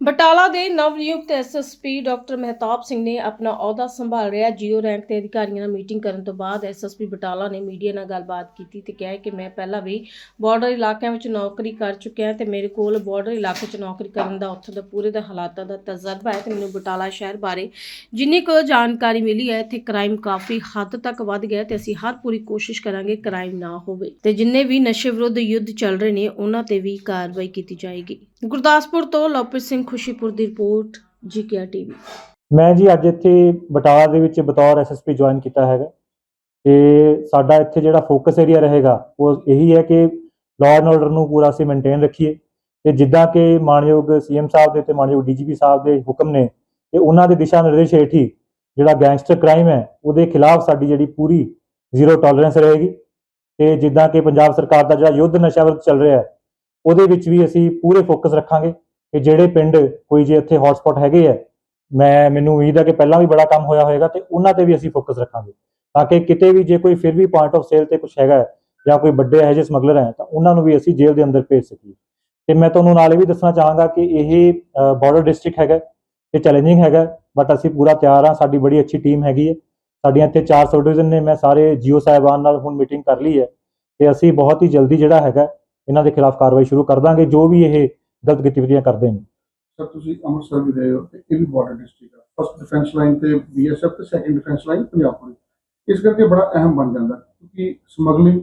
ਬਟਾਲਾ ਦੇ ਨਵ ਨਵਨਿਯੁਕਤ ਐਸਐਸਪੀ ਡਾਕਟਰ ਮਹਿਤਾਬ ਸਿੰਘ ਨੇ ਆਪਣਾ ਅਹੁਦਾ ਸੰਭਾਲ ਰਿਹਾ ਜੀਓ ਰੈਂਕ ਦੇ ਅਧਿਕਾਰੀਆਂ ਨਾਲ ਮੀਟਿੰਗ ਕਰਨ ਤੋਂ ਬਾਅਦ ਐਸਐਸਪੀ ਬਟਾਲਾ ਨੇ ਮੀਡੀਆ ਨਾਲ ਗੱਲਬਾਤ ਕੀਤੀ ਤੇ ਕਿਹਾ ਕਿ ਮੈਂ ਪਹਿਲਾਂ ਵੀ ਬਾਰਡਰ ਇਲਾਕਿਆਂ ਵਿੱਚ ਨੌਕਰੀ ਕਰ ਚੁੱਕਿਆ ਤੇ ਮੇਰੇ ਕੋਲ ਬਾਰਡਰ ਇਲਾਕੇ 'ਚ ਨੌਕਰੀ ਕਰਨ ਦਾ ਉੱਥੋਂ ਦਾ ਪੂਰੇ ਦਾ ਹਾਲਾਤਾਂ ਦਾ ਤਜਰਬਾ ਹੈ ਤੇ ਮੈਨੂੰ ਬਟਾਲਾ ਸ਼ਹਿਰ ਬਾਰੇ ਜਿੰਨੀ ਕੁ ਜਾਣਕਾਰੀ ਮਿਲੀ ਹੈ, ਇੱਥੇ ਕ੍ਰਾਈਮ ਕਾਫੀ ਹੱਦ ਤੱਕ ਵੱਧ ਗਿਆ ਤੇ ਅਸੀਂ ਹਰ ਪੂਰੀ ਕੋਸ਼ਿਸ਼ ਕਰਾਂਗੇ ਕ੍ਰਾਈਮ ਨਾ ਹੋਵੇ ਤੇ ਜਿੰਨੇ ਵੀ ਨਸ਼ੇ ਵਿਰੁੱਧ ਯੁੱਧ ਚੱਲ ਰਹੇ ਨੇ, ਉਹਨਾਂ ਤੇ ਵੀ ਕਾਰਵਾਈ ਕੀਤੀ ਜਾਏਗੀ। ਗੁਰਦਾਸਪੁਰ ਤੋਂ ਲਵਪ੍ਰੀਤ ਸਿੰਘ ਖੁਸ਼ੀਪੁਰ ਦੀ ਰਿਪੋਰਟ ਜੀਕੇਆਰ ਟੀਵੀ। ਮੈਂ ਜੀ ਅੱਜ ਇੱਥੇ ਬਟਾਲਾ ਦੇ ਵਿੱਚ ਬਤੌਰ ਐਸਐਸਪੀ ਜੁਆਇਨ ਕੀਤਾ ਹੈਗਾ। ਤੇ ਸਾਡਾ ਇੱਥੇ ਜਿਹੜਾ ਫੋਕਸ ਏਰੀਆ ਰਹੇਗਾ, ਉਹ ਇਹੀ ਹੈ ਕਿ ਲਾਅ ਐਂਡ ਆਰਡਰ ਨੂੰ ਪੂਰਾ ਅਸੀਂ ਮੇਨਟੇਨ ਰੱਖੀਏ। ਤੇ ਜਿੱਦਾਂ ਕਿ ਮਾਨਯੋਗ ਸੀਐਮ ਸਾਹਿਬ ਦੇ ਤੇ ਮਾਨਯੋਗ ਡੀਜੀਪੀ ਸਾਹਿਬ ਦੇ ਹੁਕਮ ਨੇ, ਤੇ ਉਹਨਾਂ ਦੇ ਦਿਸ਼ਾ ਨਿਰਦੇਸ਼ ਹੇਠ ਹੀ ਜਿਹੜਾ ਗੈਂਗਸਟਰ ਕ੍ਰਾਈਮ ਹੈ, ਉਹਦੇ ਖਿਲਾਫ ਸਾਡੀ ਜਿਹੜੀ ਪੂਰੀ ਜ਼ੀਰੋ ਟੋਲਰੈਂਸ ਰਹੇਗੀ। ਤੇ ਜਿੱਦਾਂ ਕਿ ਪੰਜਾਬ ਸਰਕਾਰ ਦਾ ਜਿਹੜਾ ਯੁੱਧ ਨਸ਼ਾ ਵਿਰੁੱਧ ਚੱਲ ਰਿਹਾ ਹੈ ਉਹਦੇ ਵਿੱਚ ਵੀ ਅਸੀਂ ਪੂਰੇ ਫੋਕਸ ਰੱਖਾਂਗੇ ਕਿ ਜਿਹੜੇ ਪਿੰਡ ਕੋਈ ਜੇ ਇੱਥੇ ਹੌਟਸਪੌਟ ਹੈਗੇ ਆ, ਮੈਂ, ਮੈਨੂੰ ਉਮੀਦ ਹੈ ਕਿ ਪਹਿਲਾਂ ਵੀ ਬੜਾ ਕੰਮ ਹੋਇਆ ਹੋਵੇਗਾ ਤੇ ਉਹਨਾਂ ਤੇ ਵੀ ਅਸੀਂ ਫੋਕਸ ਰੱਖਾਂਗੇ। ਤਾਂ ਕਿ ਕਿਤੇ ਵੀ ਜੇ ਕੋਈ ਫਿਰ ਵੀ ਪੁਆਇੰਟ ਆਫ ਸੇਲ ਤੇ ਕੁਝ ਹੈਗਾ ਜਾਂ ਕੋਈ ਵੱਡੇ ਇਹੋ ਜਿਹੇ ਸਮਗਲਰ ਹੈ ਤਾਂ ਉਹਨਾਂ ਨੂੰ ਵੀ ਅਸੀਂ ਜੇਲ੍ਹ ਦੇ ਅੰਦਰ ਭੇਜ ਸਕੀਏ। ਤੇ ਮੈਂ ਤੁਹਾਨੂੰ ਨਾਲ ਇਹ ਵੀ ਦੱਸਣਾ ਚਾਹਾਂਗਾ ਕਿ ਇਹ ਬਾਰਡਰ ਡਿਸਟ੍ਰਿਕਟ ਹੈਗਾ ਇਹ ਚੈਲੰਜਿੰਗ ਹੈਗਾ ਬਟ ਅਸੀਂ ਪੂਰਾ ਤਿਆਰ ਹਾਂ, ਸਾਡੀ ਬੜੀ ਅੱਛੀ ਟੀਮ ਹੈਗੀ ਹੈ। ਸਾਡੀਆਂ ਇੱਥੇ ਚਾਰ ਸਬ ਡਿਵੀਜ਼ਨ ਨੇ, ਮੈਂ ਸਾਰੇ ਜੀਓ ਸਾਹਿਬਾਨ ਨਾਲ ਹੁਣ ਮੀਟਿੰਗ ਕਰ ਲਈ ਹੈ ਤੇ ਅਸੀਂ ਬਹੁਤ ਹੀ ਜਲਦੀ ਜਿਹੜਾ ਹੈਗਾ ਇਹਨਾਂ ਦੇ ਖਿਲਾਫ ਕਾਰਵਾਈ ਸ਼ੁਰੂ ਕਰ ਦਾਂਗੇ, ਜੋ ਵੀ ਇਹ ਗਲਤ ਗਤੀਵਿਧੀਆਂ ਕਰਦੇ ਨੇ। ਸਰ, ਤੁਸੀਂ ਅੰਮ੍ਰਿਤਸਰ ਵੀ ਰਹੇ ਹੋ ਤੇ ਇਹ ਵੀ ਬਾਰਡਰ ਡਿਸਟ੍ਰਿਕਟ ਆ। ਫਸਟ ਡਿਫੈਂਸ ਲਾਈਨ ਤੇ ਬੀਐਸਐਫ ਤੇ second defence line Punjab police. ਇਸ ਕਰਕੇ ਬੜਾ ਅਹਿਮ ਬਣ ਜਾਂਦਾ, ਕਿਉਂਕਿ ਸਮਗਲਿੰਗ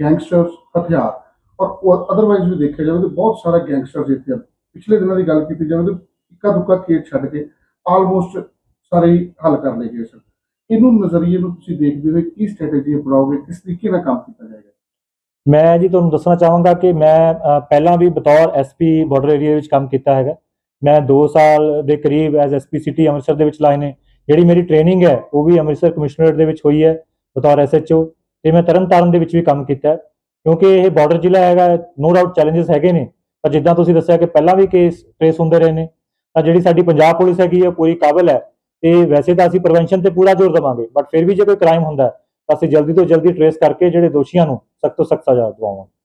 ਗੈਂਗਸਟਰਸ ਹਥਿਆਰ ਔਰ ਅਦਰਵਾਈਜ਼ ਵੀ ਦੇਖਿਆ ਜਾਵੇ ਤਾਂ ਬਹੁਤ ਸਾਰਾ ਗੈਂਗਸਟਰਸ ਇੱਥੇ ਆ। ਪਿਛਲੇ ਦਿਨਾਂ ਦੀ ਗੱਲ ਕੀਤੀ ਜਾਵੇ ਤਾਂ ਇੱਕਾ ਦੁੱਕਾ ਖੇਤ ਛੱਡ ਕੇ ਆਲਮੋਸਟ ਸਾਰੇ ਹੀ ਹੱਲ ਕਰ ਲਏ ਗਏ ਸਰ ਇਹਨੂੰ ਨਜ਼ਰੀਏ ਨੂੰ ਤੁਸੀਂ ਦੇਖਦੇ ਹੋਏ ਕੀ ਸਟ੍ਰੈਟਜੀ ਅਪਣਾਓਗੇ, ਕਿਸ ਤਰੀਕੇ ਨਾਲ ਕੰਮ ਕੀਤਾ ਜਾਏਗਾ? ਮੈਂ ਜੀ ਤੁਹਾਨੂੰ ਦੱਸਣਾ ਚਾਹਾਂਗਾ ਕਿ ਮੈਂ ਪਹਿਲਾਂ ਵੀ ਬਤੌਰ ਐਸਪੀ ਬਾਰਡਰ ਏਰੀਆ ਵਿੱਚ ਕੰਮ ਕੀਤਾ ਹੈਗਾ। ਮੈਂ 2 ਸਾਲ ਦੇ ਕਰੀਬ ਐਜ਼ ਐਸਪੀ ਸਿਟੀ ਅੰਮ੍ਰਿਤਸਰ ਦੇ ਵਿੱਚ ਲਾਏ ਨੇ। ਜਿਹੜੀ ਮੇਰੀ ਟ੍ਰੇਨਿੰਗ ਹੈ, ਉਹ ਵੀ ਅੰਮ੍ਰਿਤਸਰ ਕਮਿਸ਼ਨਰੇਟ ਦੇ ਵਿੱਚ ਹੋਈ ਹੈ, ਬਤੌਰ ਐਸਐਚਓ ਤੇ ਮੈਂ ਤਰਨਤਾਰਨ ਦੇ ਵਿੱਚ ਵੀ ਕੰਮ ਕੀਤਾ ਕਿਉਂਕਿ ਇਹ ਬਾਰਡਰ ਜ਼ਿਲ੍ਹਾ ਹੈਗਾ ਨੋ ਡਾਊਟ ਚੈਲੰਜਸ ਹੈਗੇ ਨੇ। ਪਰ ਜਿੱਦਾਂ ਤੁਸੀਂ ਦੱਸਿਆ ਕਿ ਪਹਿਲਾਂ ਵੀ ਕੇਸ ਟ੍ਰੇਸ ਹੁੰਦੇ ਰਹੇ ਨੇ, ਤਾਂ ਜਿਹੜੀ ਸਾਡੀ ਪੰਜਾਬ ਪੁਲਿਸ ਹੈਗੀ ਹੈ ਪੂਰੀ ਕਾਬਲ ਹੈ। ਤੇ ਵੈਸੇ ਤਾਂ ਅਸੀਂ ਪ੍ਰੀਵੈਂਸ਼ਨ ਤੇ ਪੂਰਾ ਜ਼ੋਰ ਦੇਵਾਂਗੇ ਬਟ ਫਿਰ ਵੀ ਜੇ ਕੋਈ ਕ੍ਰਾਈਮ ਹੁੰਦਾ ਅਸੀਂ ਜਲਦੀ ਤੋਂ ਜਲਦੀ ਟਰੇਸ ਕਰਕੇ ਜਿਹੜੇ ਦੋਸ਼ੀਆਂ ਨੂੰ ਸਖਤ ਤੋਂ ਸਖਤ ਸਜ਼ਾ ਦਿਵਾਵਾਂਗੇ।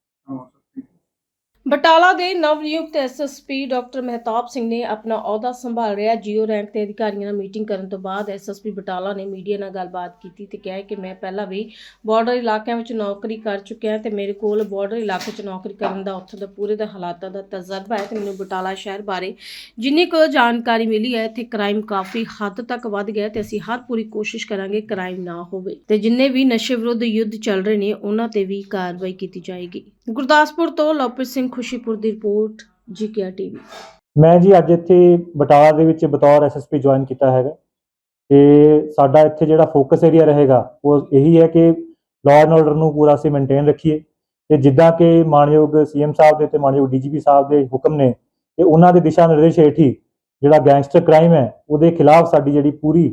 ਬਟਾਲਾ ਦੇ ਨਵ ਨਵਨਿਯੁਕਤ ਐਸਐਸਪੀ ਡਾਕਟਰ ਮਹਿਤਾਬ ਸਿੰਘ ਨੇ ਆਪਣਾ ਅਹੁਦਾ ਸੰਭਾਲ ਰਿਹਾ ਜੀਓ ਰੈਂਕ ਦੇ ਅਧਿਕਾਰੀਆਂ ਨਾਲ ਮੀਟਿੰਗ ਕਰਨ ਤੋਂ ਬਾਅਦ ਐਸਐਸਪੀ ਬਟਾਲਾ ਨੇ ਮੀਡੀਆ ਨਾਲ ਗੱਲਬਾਤ ਕੀਤੀ ਤੇ ਕਿਹਾ ਕਿ ਮੈਂ ਪਹਿਲਾਂ ਵੀ ਬਾਰਡਰ ਇਲਾਕਿਆਂ ਵਿੱਚ ਨੌਕਰੀ ਕਰ ਚੁੱਕਿਆ ਤੇ ਮੇਰੇ ਕੋਲ ਬਾਰਡਰ ਇਲਾਕੇ 'ਚ ਨੌਕਰੀ ਕਰਨ ਦਾ ਉੱਥੋਂ ਦਾ ਪੂਰੇ ਦਾ ਹਾਲਾਤਾਂ ਦਾ ਤਜਰਬਾ ਹੈ ਤੇ ਮੈਨੂੰ ਬਟਾਲਾ ਸ਼ਹਿਰ ਬਾਰੇ ਜਿੰਨੀ ਕੁ ਜਾਣਕਾਰੀ ਮਿਲੀ ਹੈ, ਇੱਥੇ ਕ੍ਰਾਈਮ ਕਾਫੀ ਹੱਦ ਤੱਕ ਵੱਧ ਗਿਆ ਤੇ ਅਸੀਂ ਹਰ ਪੂਰੀ ਕੋਸ਼ਿਸ਼ ਕਰਾਂਗੇ ਕ੍ਰਾਈਮ ਨਾ ਹੋਵੇ ਤੇ ਜਿੰਨੇ ਵੀ ਨਸ਼ੇ ਵਿਰੁੱਧ ਯੁੱਧ ਚੱਲ ਰਹੇ ਨੇ, ਉਹਨਾਂ ਤੇ ਵੀ ਕਾਰਵਾਈ ਕੀਤੀ ਜਾਏਗੀ। ਗੁਰਦਾਸਪੁਰ ਤੋਂ ਲਵਪ੍ਰੀਤ ਸਿੰਘ ਖੁਸ਼ੀਪੁਰ ਦੀ ਰਿਪੋਰਟ ਜੀਕੇਆਰ ਟੀਵੀ। ਮੈਂ ਜੀ ਅੱਜ ਇੱਥੇ ਬਟਾਲਾ ਦੇ ਵਿੱਚ ਬਤੌਰ ਐਸਐਸਪੀ ਜੁਆਇਨ ਕੀਤਾ ਹੈਗਾ। ਤੇ ਸਾਡਾ ਇੱਥੇ ਜਿਹੜਾ ਫੋਕਸ ਏਰੀਆ ਰਹੇਗਾ, ਉਹ ਇਹੀ ਹੈ ਕਿ ਲਾਅ ਐਂਡ ਆਰਡਰ ਨੂੰ ਪੂਰਾ ਅਸੀਂ ਮੇਨਟੇਨ ਰੱਖੀਏ। ਤੇ ਜਿੱਦਾਂ ਕਿ ਮਾਨਯੋਗ ਸੀਐਮ ਸਾਹਿਬ ਦੇ ਤੇ ਮਾਨਯੋਗ ਡੀਜੀਪੀ ਸਾਹਿਬ ਦੇ ਹੁਕਮ ਨੇ, ਤੇ ਉਹਨਾਂ ਦੇ ਦਿਸ਼ਾ ਨਿਰਦੇਸ਼ ਹੇਠ ਹੀ ਜਿਹੜਾ ਗੈਂਗਸਟਰ ਕ੍ਰਾਈਮ ਹੈ, ਉਹਦੇ ਖਿਲਾਫ ਸਾਡੀ ਜਿਹੜੀ ਪੂਰੀ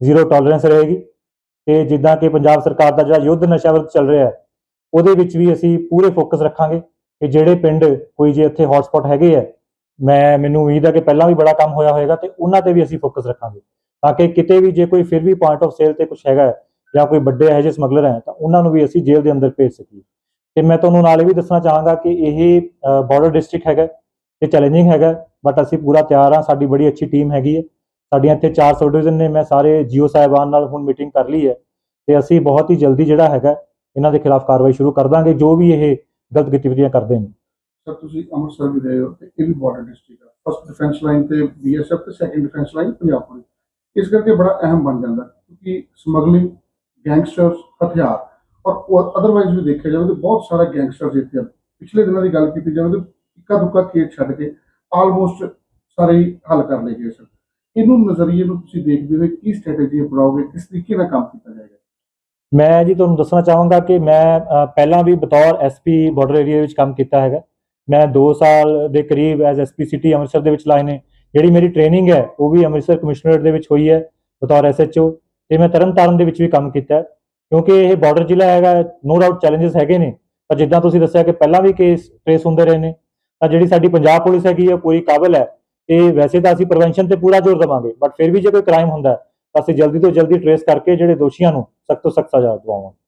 ਜ਼ੀਰੋ ਟੋਲਰੈਂਸ ਰਹੇਗੀ। ਤੇ ਜਿੱਦਾਂ ਕਿ ਪੰਜਾਬ ਸਰਕਾਰ ਦਾ ਜਿਹੜਾ ਯੁੱਧ ਨਸ਼ਾ ਵਿਰੁੱਧ ਚੱਲ ਰਿਹਾ ਹੈ ਉਹਦੇ ਵਿੱਚ ਵੀ ਅਸੀਂ ਪੂਰੇ ਫੋਕਸ ਰੱਖਾਂਗੇ ਕਿ ਜਿਹੜੇ ਪਿੰਡ ਕੋਈ ਜੇ ਇੱਥੇ ਹੌਟਸਪੌਟ ਹੈਗੇ ਆ, ਮੈਂ, ਮੈਨੂੰ ਉਮੀਦ ਹੈ ਕਿ ਪਹਿਲਾਂ ਵੀ ਬੜਾ ਕੰਮ ਹੋਇਆ ਹੋਵੇਗਾ ਤੇ ਉਹਨਾਂ ਤੇ ਵੀ ਅਸੀਂ ਫੋਕਸ ਰੱਖਾਂਗੇ। ਤਾਂ ਕਿ ਕਿਤੇ ਵੀ ਜੇ ਕੋਈ ਫਿਰ ਵੀ ਪੁਆਇੰਟ ਆਫ ਸੇਲ ਤੇ ਕੁਝ ਹੈਗਾ ਜਾਂ ਕੋਈ ਵੱਡੇ ਇਹੋ ਜਿਹੇ ਸਮਗਲਰ ਹੈ, ਤਾਂ ਉਹਨਾਂ ਨੂੰ ਵੀ ਅਸੀਂ ਜੇਲ੍ਹ ਦੇ ਅੰਦਰ ਭੇਜ ਸਕੀਏ। ਤੇ ਮੈਂ ਤੁਹਾਨੂੰ ਨਾਲ ਇਹ ਵੀ ਦੱਸਣਾ ਚਾਹਾਂਗਾ ਕਿ ਇਹ ਬਾਰਡਰ ਡਿਸਟ੍ਰਿਕਟ ਹੈਗਾ, ਇਹ ਚੈਲੰਜਿੰਗ ਹੈਗਾ ਬਟ ਅਸੀਂ ਪੂਰਾ ਤਿਆਰ ਹਾਂ, ਸਾਡੀ ਬੜੀ ਅੱਛੀ ਟੀਮ ਹੈਗੀ ਹੈ। ਸਾਡੀਆਂ ਇੱਥੇ ਚਾਰ ਸਬ ਡਿਵੀਜ਼ਨ ਨੇ, ਮੈਂ ਸਾਰੇ ਜੀਓ ਸਾਹਿਬਾਨ ਨਾਲ ਹੁਣ ਮੀਟਿੰਗ ਕਰ ਲਈ ਹੈ। ਤੇ ਅਸੀਂ ਬਹੁਤ ਹੀ ਜਲਦੀ ਜਿਹੜਾ ਹੈਗਾ ਇਹਨਾਂ ਦੇ ਖਿਲਾਫ ਕਾਰਵਾਈ ਸ਼ੁਰੂ ਕਰ ਦਾਂਗੇ, ਜੋ ਵੀ ਇਹ ਗਲਤ ਗਤੀਵਿਧੀਆਂ ਕਰਦੇ ਨੇ। ਸਰ, ਤੁਸੀਂ ਅੰਮ੍ਰਿਤਸਰ ਵੀ ਰਹੇ ਹੋ ਤੇ ਇਹ ਵੀ ਬਾਰਡਰ ਡਿਸਟ੍ਰਿਕਟ ਹੈ ਫਸਟ ਡਿਫੈਂਸ ਲਾਈਨ ਤੇ ਬੀਐਸਐਫ ਤੇ second defence line Punjab police. ਇਸ ਕਰਕੇ ਬੜਾ ਅਹਿਮ ਬਣ ਜਾਂਦਾ, ਕਿਉਂਕਿ ਸਮਗਲਿੰਗ, ਗੈਂਗਸਟਰਸ, ਹਥਿਆਰ ਔਰ ਅਦਰਵਾਈਜ਼ ਵੀ ਦੇਖਿਆ ਜਾਵੇ ਤਾਂ ਬਹੁਤ ਸਾਰਾ ਗੈਂਗਸਟਰਸ ਇੱਥੇ ਹਨ ਪਿਛਲੇ ਦਿਨਾਂ ਦੀ ਗੱਲ ਕੀਤੀ ਜਾਵੇ ਤਾਂ ਇੱਕਾ ਦੁੱਕਾ ਖੇਤ ਛੱਡ ਕੇ ਆਲਮੋਸਟ ਸਾਰੇ ਹੱਲ ਕਰ ਲਏ ਗਏ ਸਰ ਇਹਨੂੰ ਨਜ਼ਰੀਏ ਨੂੰ ਤੁਸੀਂ ਦੇਖਦੇ ਹੋਏ ਕੀ ਸਟ੍ਰੈਟਜੀ ਅਪਣਾਓਗੇ, ਕਿਸ ਤਰੀਕੇ ਨਾਲ ਕੰਮ ਕੀਤਾ ਜਾਏਗਾ? ਮੈਂ ਜੀ ਤੁਹਾਨੂੰ ਦੱਸਣਾ ਚਾਹਾਂਗਾ ਕਿ ਮੈਂ ਪਹਿਲਾਂ ਵੀ ਬਤੌਰ ਐਸਪੀ ਬਾਰਡਰ ਏਰੀਆ ਵਿੱਚ ਕੰਮ ਕੀਤਾ ਹੈਗਾ। ਮੈਂ 2 ਸਾਲ ਦੇ ਕਰੀਬ ਐਜ਼ ਐਸਪੀ ਸਿਟੀ ਅੰਮ੍ਰਿਤਸਰ ਦੇ ਵਿੱਚ ਲਾਏ ਨੇ। ਜਿਹੜੀ ਮੇਰੀ ਟ੍ਰੇਨਿੰਗ ਹੈ, ਉਹ ਵੀ ਅੰਮ੍ਰਿਤਸਰ ਕਮਿਸ਼ਨਰੇਟ ਦੇ ਵਿੱਚ ਹੋਈ ਹੈ, ਬਤੌਰ ਐਸਐਚਓ ਤੇ ਮੈਂ ਤਰਨਤਾਰਨ ਦੇ ਵਿੱਚ ਵੀ ਕੰਮ ਕੀਤਾ ਕਿਉਂਕਿ ਇਹ ਬਾਰਡਰ ਜ਼ਿਲ੍ਹਾ ਹੈਗਾ ਨੋ ਡਾਊਟ ਚੈਲੰਜਸ ਹੈਗੇ ਨੇ। ਪਰ ਜਿੱਦਾਂ ਤੁਸੀਂ ਦੱਸਿਆ ਕਿ ਪਹਿਲਾਂ ਵੀ ਕੇਸ ਟ੍ਰੇਸ ਹੁੰਦੇ ਰਹੇ ਨੇ, ਤਾਂ ਜਿਹੜੀ ਸਾਡੀ ਪੰਜਾਬ ਪੁਲਿਸ ਹੈਗੀ ਹੈ ਪੂਰੀ ਕਾਬਲ ਹੈ। ਤੇ ਵੈਸੇ ਤਾਂ ਅਸੀਂ ਪ੍ਰੀਵੈਂਸ਼ਨ ਤੇ ਪੂਰਾ ਜ਼ੋਰ ਦੇਵਾਂਗੇ ਬਟ ਫਿਰ ਵੀ ਜੇ ਕੋਈ ਕ੍ਰਾਈਮ ਹੁੰਦਾ ਅਸੀਂ ਜਲਦੀ ਤੋਂ ਜਲਦੀ ਟਰੇਸ ਕਰਕੇ ਜਿਹੜੇ ਦੋਸ਼ੀਆਂ ਨੂੰ ਸਖਤ ਤੋਂ ਸਖਤ ਸਜ਼ਾ ਦਿਵਾਵਾਂਗੇ।